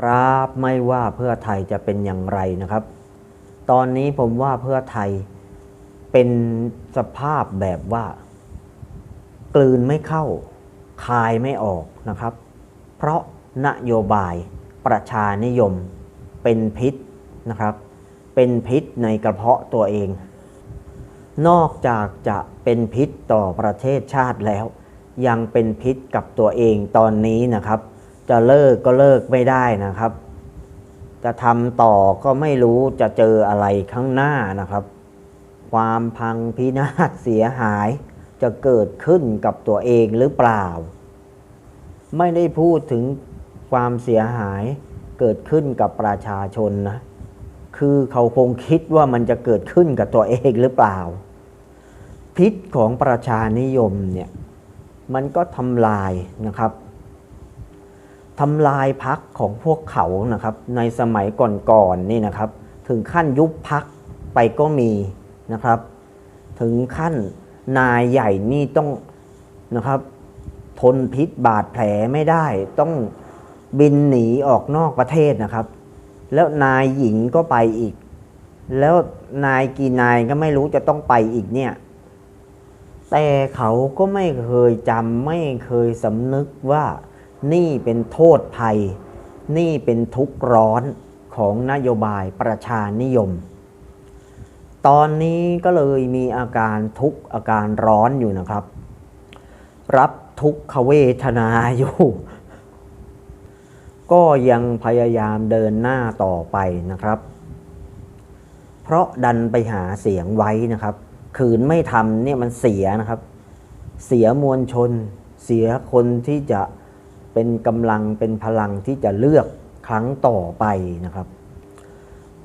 ครับไม่ว่าเพื่อไทยจะเป็นอย่างไรนะครับ ตอนนี้ผมว่าเพื่อไทยเป็นสภาพแบบว่า กลืนไม่เข้า คายไม่ออกนะครับ เพราะนโยบายประชานิยมเป็นพิษนะครับ เป็นพิษในกระเพาะตัวเอง นอกจากจะเป็นพิษต่อประเทศชาติแล้ว ยังเป็นพิษกับตัวเองตอนนี้นะครับ จะเลิกก็เลิกไม่ได้นะครับ จะทำต่อก็ไม่รู้จะเจออะไรข้างหน้านะครับ ความพังพินาศเสียหายจะเกิดขึ้นกับตัวเองหรือเปล่า ไม่ได้พูดถึงความเสียหายเกิดขึ้นกับประชาชนนะ คือเขาคงคิดว่ามันจะเกิดขึ้นกับตัวเองหรือเปล่า พิษของประชานิยมเนี่ย มันก็ทำลายนะครับ ทำลายพักของพวกเขานะครับ ในสมัยก่อนๆนี่นะครับ ถึงขั้นยุบพักไปก็มีนะครับ ถึงขั้นนายใหญ่นี่ต้องนะครับทนพิษบาดแผลไม่ได้ ต้องบินหนีออกนอกประเทศนะครับ แล้วนายหญิงก็ไปอีก แล้วนายกี่นายก็ไม่รู้จะต้องไปอีกเนี่ยแต่เขาก็ไม่เคยจำไม่เคยสำนึกว่า นี่เป็นโทษภัย นี่เป็นทุกข์ร้อนของนโยบายประชานิยม ตอนนี้ก็เลยมีอาการทุกข์อาการร้อนอยู่นะครับ รับทุกขเวทนาอยู่ ก็ยังพยายามเดินหน้าต่อไปนะครับ เพราะดันไปหาเสียงไว้นะครับ ขืนไม่ทำเนี่ยมันเสียนะครับ เสียมวลชน เสียคนที่จะ เป็นกำลังเป็นพลังที่จะเลือกครั้งต่อไปนะครับ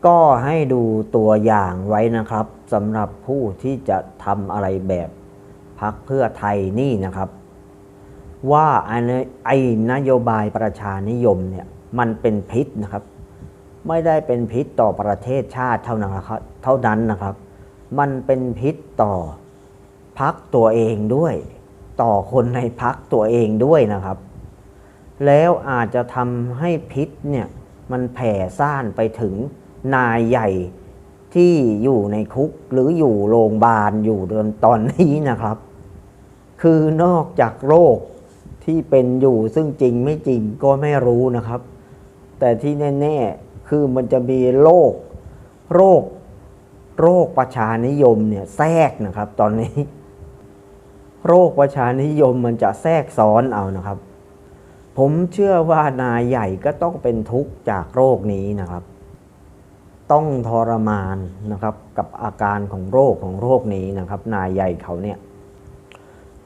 ก็ให้ดูตัวอย่างไว้นะครับสำหรับผู้ที่จะทำอะไรแบบพักเพื่อไทยนี่นะครับ ว่าไอ้นไอ้นโยบายประชานิยมเนี่ยมันเป็นพิษนะครับ ไม่ได้เป็นพิษต่อประเทศชาติเท่านั้นนะครับเท่านั้นนะครับ มันเป็นพิษต่อพักตัวเองด้วย ต่อคนในพักตัวเองด้วยนะครับ แล้วอาจจะทำให้พิษเนี่ยมันแผ่ซ่านไปถึงนายใหญ่ที่อยู่ในคุกหรืออยู่โรงพยาบาลอยู่เดินตอนนี้นะครับ คือนอกจากโรคที่เป็นอยู่ซึ่งจริงไม่จริงก็ไม่รู้นะครับ แต่ที่แน่ๆคือมันจะมีโรคโรคโรคประชานิยมเนี่ยแทรกนะครับ ตอนนี้ โรคประชานิยมมันจะแทรกซ้อนเอานะครับ ผมเชื่อว่านายใหญ่ก็ต้องเป็นทุกข์จากโรคนี้นะครับ ต้องทรมานนะครับกับอาการของโรคของโรคนี้นะครับ นายใหญ่เขาเนี่ย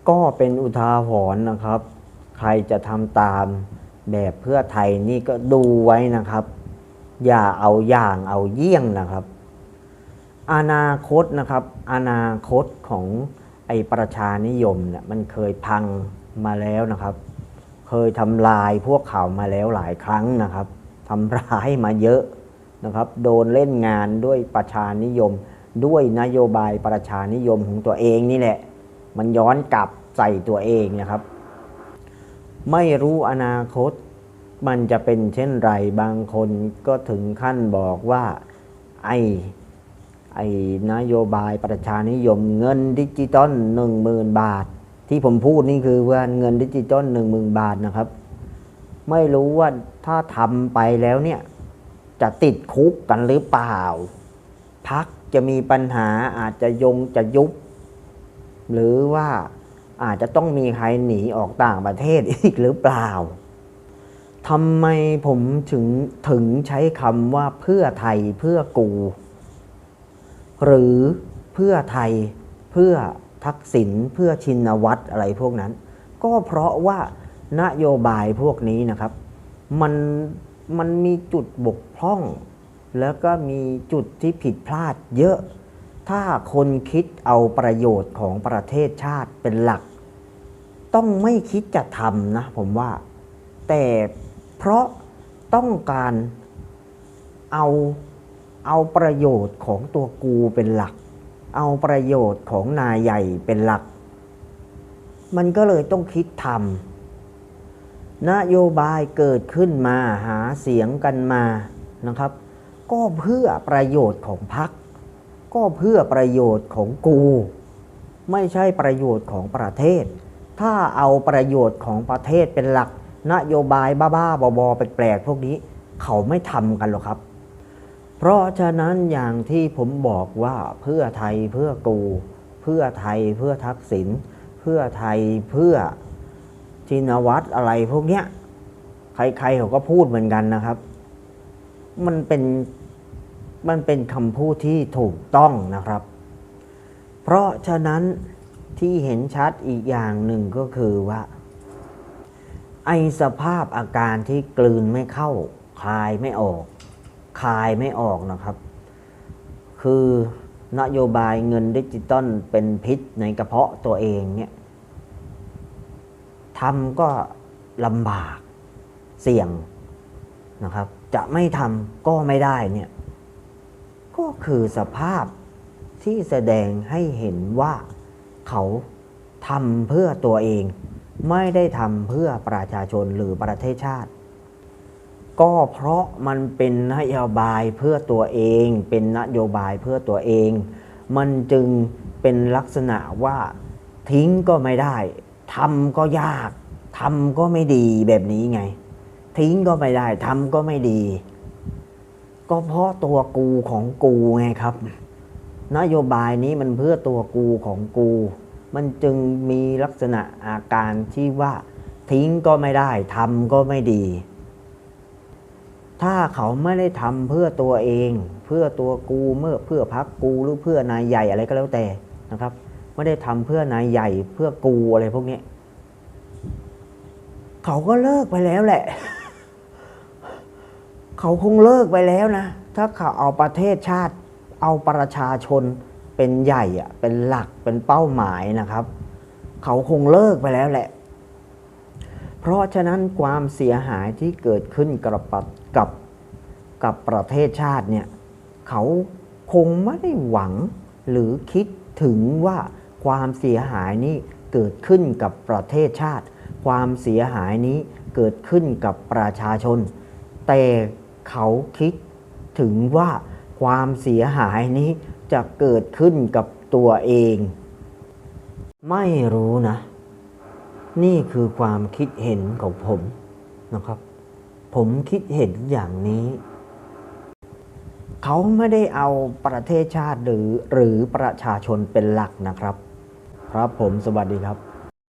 ก็เป็นอุทาหรณ์นะครับ ใครจะทำตามแบบเพื่อไทยนี่ก็ดูไว้นะครับ อย่าเอาอย่างเอาเยี่ยงนะครับ อนาคตนะครับ อนาคตของไอประชานิยมเนี่ยมันเคยพังมาแล้วนะครับ เคยทำลายพวกเขามาแล้วหลายครั้งนะครับทำร้ายมาเยอะนะครับ โดนเล่นงานด้วยประชานิยม ด้วยนโยบายประชานิยมของตัวเองนี่แหละ มันย้อนกลับใส่ตัวเองนะครับ ไม่รู้อนาคต มันจะเป็นเช่นไรบางคนก็ถึงขั้นบอกว่าไอ้ไอ้นโยบายประชานิยมเงินดิจิตอลหนึ่งมืนบาท ที่ผมพูดนี่คือว่าเงินดิจิตอลหนึ่งมืนบาทนะครับ ไม่รู้ว่าถ้าทำไปแล้วเนี่ย จะติดคุกกันหรือเปล่า พักจะมีปัญหาอาจจะยงจะยุบ หรือว่าอาจจะต้องมีใครหนีออกต่างประเทศอีกหรือเปล่าทำไมผมถึงถึงใช้คำว่าเพื่อไทยเพื่อกู หรือเพื่อไทยเพื่อ ทักษิณเพื่อชินวัตรอะไรพวกนั้น ก็เพราะว่านโยบายพวกนี้นะครับ มันมันมีจุดบกพร่อง แล้วก็มีจุดที่ผิดพลาดเยอะ ถ้าคนคิดเอาประโยชน์ของประเทศชาติเป็นหลัก ต้องไม่คิดจะทำนะผมว่า แต่เพราะต้องการเอาเอาประโยชน์ของตัวกูเป็นหลัก เอาประโยชน์ของนายใหญ่เป็นหลัก มันก็เลยต้องคิดทำนโยบายเกิดขึ้นมาหาเสียงกันมานะครับ ก็เพื่อประโยชน์ของพรรคก็เพื่อประโยชน์ของกู ไม่ใช่ประโยชน์ของประเทศ ถ้าเอาประโยชน์ของประเทศเป็นหลัก นโยบายบ้าๆบอๆแปลกๆพวกนี้ เขาไม่ทำกันหรอกครับ เพราะฉะนั้นอย่างที่ผมบอกว่าเพื่อไทยเพื่อกู เพื่อไทยเพื่อทักษิณเพื่อไทยเพื่อชินวัตรอะไรพวกเนี้ยใครๆเขาก็พูดเหมือนกันนะครับ มันเป็นมันเป็นคำพูดที่ถูกต้องนะครับ เพราะฉะนั้นที่เห็นชัดอีกอย่างหนึ่งก็คือว่าไอสภาพอาการที่กลืนไม่เข้าคายไม่ออก คายไม่ออกนะครับ คือนโยบายเงินดิจิตอลเป็นพิษในกระเพาะตัวเองเนี่ยทำก็ลำบากเสี่ยงนะครับ จะไม่ทำก็ไม่ได้เนี่ยก็คือสภาพที่แสดงให้เห็นว่าเขาทำเพื่อตัวเอง ไม่ได้ทำเพื่อประชาชนหรือประเทศชาติ ก็เพราะมันเป็นนโยบายเพื่อตัวเอง เป็นนโยบายเพื่อตัวเอง มันจึงเป็นลักษณะว่าทิ้งก็ไม่ได้ทำก็ยากทำก็ไม่ดีแบบนี้ไง ทิ้งก็ไม่ได้ทำก็ไม่ดี ก็เพราะตัวกูของกูไงครับ นโยบายนี้มันเพื่อตัวกูของกู มันจึงมีลักษณะอาการที่ว่า ทิ้งก็ไม่ได้ทำก็ไม่ดี ถ้าเขาไม่ได้ทำเพื่อตัวเอง เพื่อตัวกูเมื่อเพื่อพักกูหรือเพื่อนายใหญ่อะไรก็แล้วแต่นะครับ ไม่ได้ทำเพื่อนายใหญ่เพื่อกูอะไรพวกนี้เขาก็เลิกไปแล้วแหละ เขาคงเลิกไปแล้วนะ ถ้าเขาเอาประเทศชาติ เอาประชาชนเป็นใหญ่อะเป็นหลักเป็นเป้าหมายนะครับ เขาคงเลิกไปแล้วแหละ เพราะฉะนั้นความเสียหายที่เกิดขึ้นกับประกับกับประเทศชาติเนี่ยเขาคงไม่ได้หวังหรือคิดถึงว่าความเสียหายนี้เกิดขึ้นกับประเทศชาติ ความเสียหายนี้เกิดขึ้นกับประชาชน แต่เขาคิดถึงว่าความเสียหายนี้จะเกิดขึ้นกับตัวเอง ไม่รู้นะ นี่คือความคิดเห็นของผมนะครับ ผมคิดเห็นอย่างนี้ เขาไม่ได้เอาประเทศชาติหรือหรือประชาชนเป็นหลักนะครับ ครับผมสวัสดีครับ